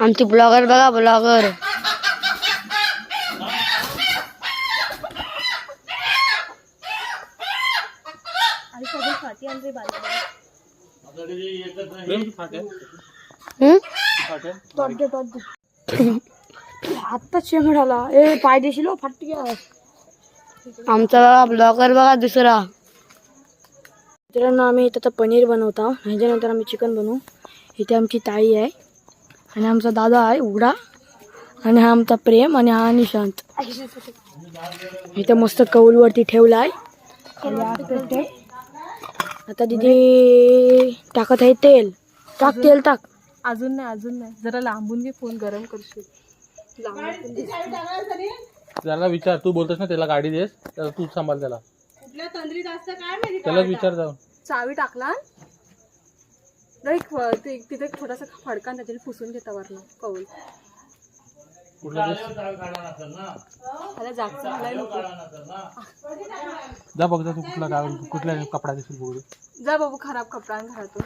आमचे ब्लॉगर बघा ब्लॉगर. आत्ता शेंगड आला ए पाय देशील हो, फाटकी आहे. आमचा बघा ब्लॉगर बघा दुसरा. मित्रांनो आम्ही इथं पनीर बनवतो. ह्याच्यानंतर आम्ही चिकन बनवू. इथे आमची ताई आहे. आणि आमचा दादा आहे उघडा. आणि हा आमचा प्रेम आणि हा निशांत. इथं मस्त कौलवरती ठेवला आहे. आता दिदी टाकत आहे तेल. टाक तेल टाक. अजून नाही अजून नाही. जरा लांबून घे फोन गरम करशील. त्याला विचार तू बोलतोस ना त्याला गाडी देस. त्याला तू सांभाळ त्याला. त्याला विचार जाऊ चावी टाकला नाही तिथे एक छोटासा फडका त्याच्याने पुसून घेता वरनं कौल. घालायला नको. जा बघ जा तू कुठला कुठल्या कपडा दिसेल बघू. दे. जा बाबू खराब कपडा आणि घरातून.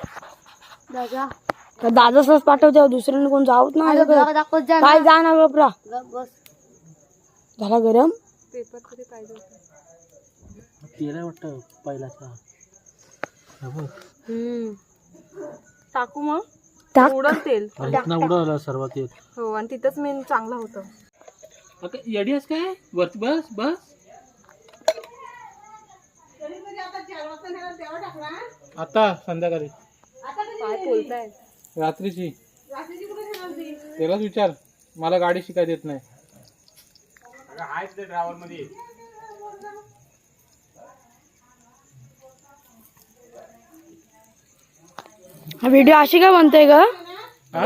तर दादा सहज पाठवते दुसऱ्याने कोण जाऊत ना दाखवत जा काय जा ना गपरा बस. झाला गरम? पेपर तरी पाहिजे होता? वाटतं पहिलाचा. हा बघ. टाकू मग? टाक. उडल तेल. आणि इथनं उडवलं सर्व तेल हो आणि तिथंच मेन चांगलं होतं. अगं, येडी आहेस काय? वरती बस बस. आता संध्याकाळी. काय बोलताय? रात्रीची. त्यालाच विचार. मला गाडी शिकाय देत नाही. हा व्हिडिओ अशी काय म्हणतोय ग? हा?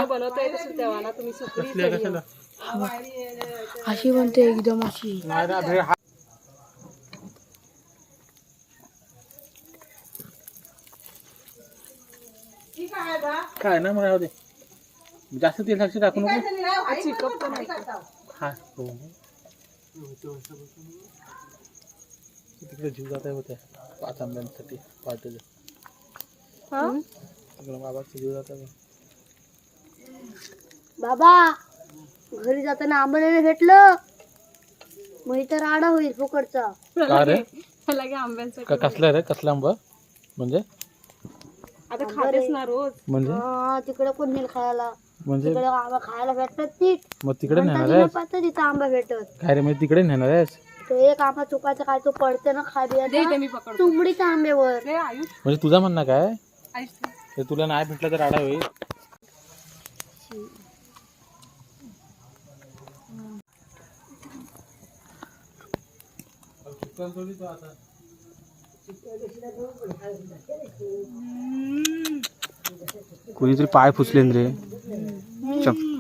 अशी म्हणते एकदम अशी. हा- काय ना मला दे. जास्त तेल साक्षी टाकू नको. हा हो. तिकडे जीव जात आहे होत्या. पाच आंब्यांसाठी पाच हा बाबाचा जीव जात आहे बाबा घरी जाताना आंबा भेटलं. मग इथं राडा होईल फुकटचा. का रे? का कसला रे? कसला आंबा? म्हणजे? आता खातेच ना रोज. म्हणजे? हा, तिकडे कोण नेल खायला? म्हणजे? तिकडे आंबा खायला भेटतात ती. मग तिकडे नेणार पाहता तिथं आंबा भेटत. काय रे म्हणजे तिकडे नेणार आहेस? तो एक आंबा चुकायचा काय तो पडते ना खाली दे इथे मी पकडतो. तुंबडीच्या आंब्यावर. रे आयुष. म्हणजे तुझा म्हणणं काय? आयुष दे. ते तुला नाही भेटलं तर राडा होईल. कोणीतरी पाय फुसले रे.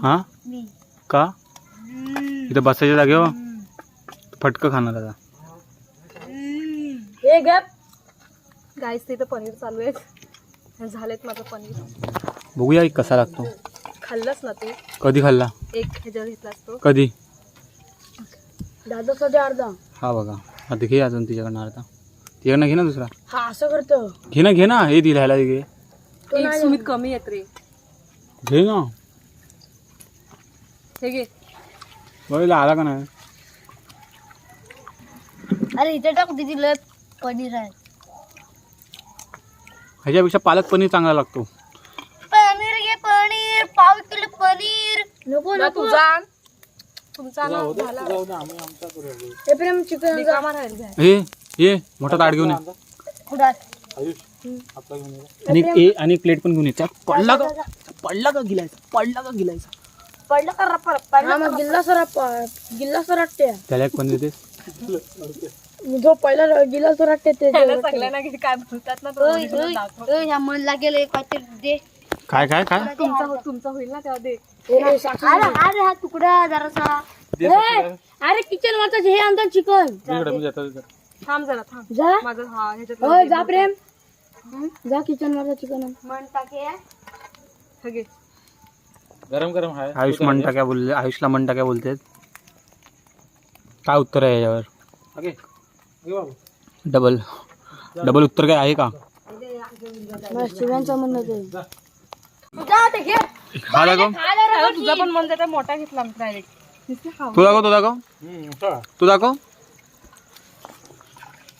हा? का? इथं बसायच्या जागेवर फटकं खाणार आता. हे गाईस तिथं पनीर चालू आहेत. झालेत माझं पनीर. बघूया एक कसा लागतो. खाल्लंच ना तू. कधी खाल्ला? एक ह्याच्यावर घेतलास तो कधी? दादा सध्या अर्धा. हा बघा. आता घे अजून तिच्याकडनं अर्धा. तिच्याकडनं घे ना दुसरा. हा असं करतो. घे ना घे ना. हे दिलायला घे. एक सुमित कमी येत रे. घे ना. हे घे. बघितलं आला का नाही? अरे इथे टाक तिथे लय पनीर आहे. ह्याच्यापेक्षा पालक पनीर चांगला लागतो. पनीर घे पनीर पाव किलो पनीर. नको ना तुझा आण. तुमचा ना झाला. हे प्रेम चिकन रिकामा राहील घ्या हे ये मोठा ताट घेऊन ये. आणि ए आणि प्लेट पण घेऊन ये. त्यात पडला का? पडला का गिलायचा? पडला का गिलायचा? पडलं का रप्पा? रप्पा हा मग गिल्ला सरा गिल्ला सराट्टे त्याला एक पनीर देस जो पहिला गिल्ला सराट्टे ते त्याला सगळ्यांना घे काय बोलतात ना तो original दाखव. ह्या मन लागेल एक काहीतरी दे. काय काय काय? तुमचा हो- तुमचा होईल ना तेव्हा दे. हे अरे अरे हा तुकडा जरासा. अरे किचन वाचा हे आणतात चिकन. थांब जरा थांब. जा. माझं हा ह्याच्यात होय जा प्रेम. जा किचन वाचा चिकन मन टाके. हे गरम गरम आहे आयुष म्हणता काय बोलले आयुषला म्हणता काय बोलते काय उत्तर आहे याच्यावर? डबल. डबल उत्तर काय आहे का? शिव्यांचं म्हणणं ते. ते हा दाखव. तुझा पण मन जाता मोठा घेतला डायरेक्ट तू दाखव तू दाखव. तू दाखव.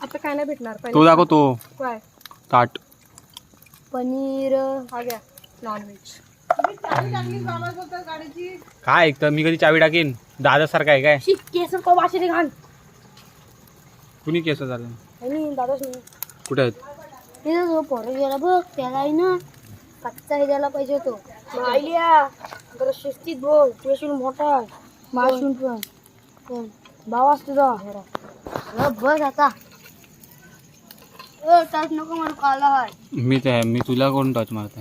आता काय नाही भेटणार तो दाखव तो. काय? ताट. पनीर. हा घ्या. नॉनव्हेज काय ऐकतं? मी कधी चावी टाकीन. दादा सारखा आहे काय? शी केस को वाशी घाण कुणी केस झालं? आणि कुठे आहेत? जो पोरं गेला बघ त्याला आहे ना कच्चा हे द्यायला पाहिजे होतो. आयलिया जरा शिस्तीत बोल तुझ्याशी मोठा. आहे पण भावाच तुझा बस आता. ए नको मला काला आहे मी ते मी तुला कोण टच मारते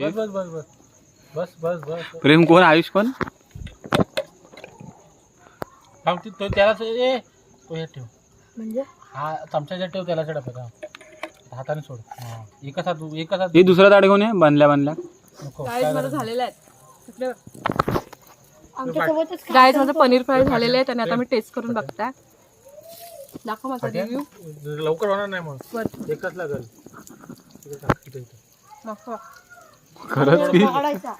बस बस बस बस. बस बस बस. प्रेम कोण? आयुष कोण? त्यालाच ए तो हे ठेव. म्हणजे? हा चमच्याच्या ठेव त्याला चढप हाताने सोड. एकच हात एकच हात हे दुसरा ताट घेऊन ये बांधल्या बांधल्या. गाईज माझं झालेलं आहे. आमच्या सोबतच गाईज माझं पनीर फ्राय झालेलं आहे आणि आता मी टेस्ट करून बघता दाखव माझा रिव्ह्यू लवकर होणार नाही मग. वरती एकच लागेल. दाखवा. खरंच की? काढायचा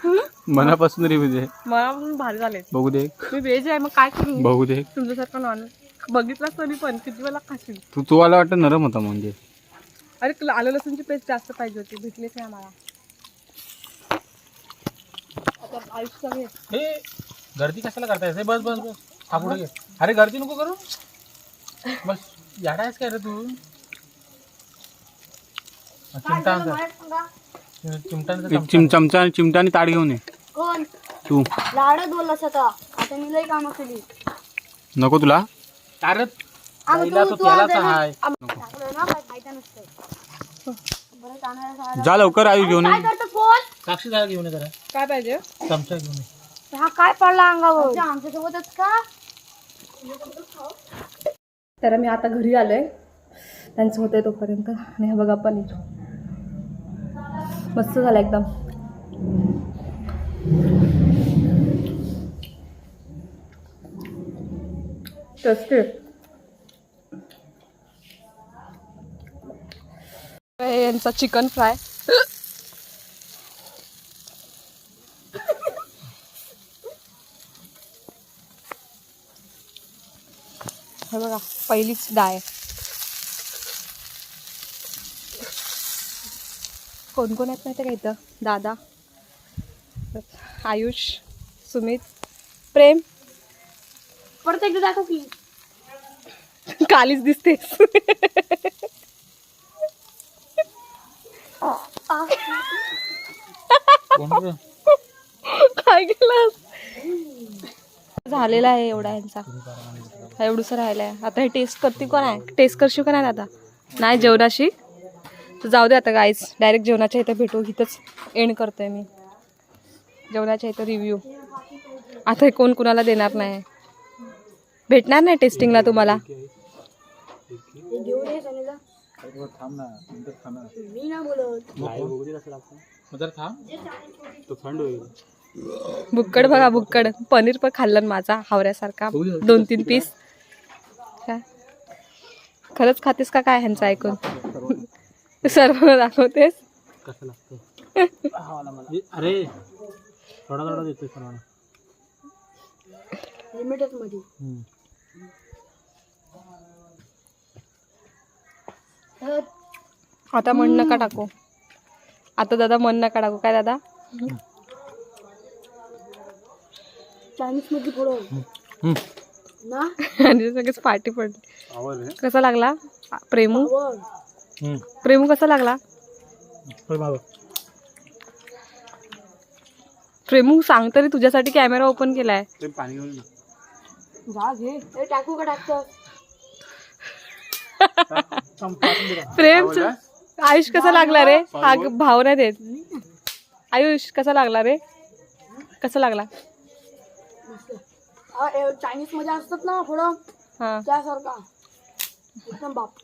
मनापासून रिव्ह्यू दे. मला पण भारी झाले बघू दे. मी व्हेज आहे मग काय करू? बघू दे. तुमच्यासारखं नॉन बघितलास तरी पण किती वेळा खाशील? तू तू मला वाटतं नरम होता म्हणजे. अरे तुला आलं लसूणची पेस्ट जास्त पाहिजे होती भेटलीच नाही आम्हाला. आता आयुष्य घे हे गर्दी कशाला करतायस? बस बस बस. हा पुढे घे. अरे गर्दी नको करू. बस याडा आहेस काय रे तू? चिमटा चिमटा चमचा. चिमटाने ताट घेऊन ये. कोण? तू. लाडत बोललास आता. आता मी लई कामं केली. नको तुला? अरे पहिला तू- त्यालाच. जा लवकर आयु घेऊन काय करतो फोन? साक्षी जरा घेऊन ये जरा. काय पाहिजे? चमचा घेऊन ये. हा काय पडला अंगावर? आमच्या सोबतच का? तर मी आता घरी आलोय. त्यांचं होतंय तोपर्यंत. आणि हे बघा पनीर. मस्त झालं एकदम. टेस्टी यांचा चिकन फ्राय हे बघा पहिलीच डाळ कोण कोण आहेत माहिती का इथं? दादा आयुष सुमित प्रेम. परत एकदा दाखव की. कालीच दिसतेस. काय केलं झालेला आहे एवढा यांचा. हा एवढूसा राहिलाय. आता हे टेस्ट करते कोण आहे? टेस्ट करशील का नाही आता नाही जेवणाशी? तर जाऊ दे आता गाईज डायरेक्ट जेवणाच्या इथं भेटू. इथंच एंड करतोय मी. जेवणाच्या इथं रिव्ह्यू आता हे कोण कुणाला देणार नाही? भेटणार नाही टेस्टिंगला तुम्हाला? घेऊन ये सनीला. मी ना बोलत. थंड होईल. बुक्कड बघा बुक्कड पनीर पण खाल्लं ना माझा हावऱ्यासारखा. दोन तीन पीस. काय? खरंच खातेस का काय ह्यांचं ऐकून? सर्व दाखवतेस? कसं लागतं? अरे थोडा थोडा देतोय सर्वांना. लिमिटेडमध्ये. आता मन नका टाकू. आता दादा मन नका टाकू. काय दादा? चायनीजमध्ये पुढं ना? आणि सगळेच पार्टी पडली. कसा लागला? प्रेमू? प्रेमू कसा लागला? प्रेमू सांग तरी तुझ्यासाठी कॅमेरा ओपन केलाय. जा घे. टाकू का टाकतो? प्रेम आयुष कसा लागला रे? हा भाव नाही देत आयुष कसा लागला रे? कसा लागला? चायनीजमध्ये असतात ना थोडं. हा. त्यासारखा. एकदम बाप.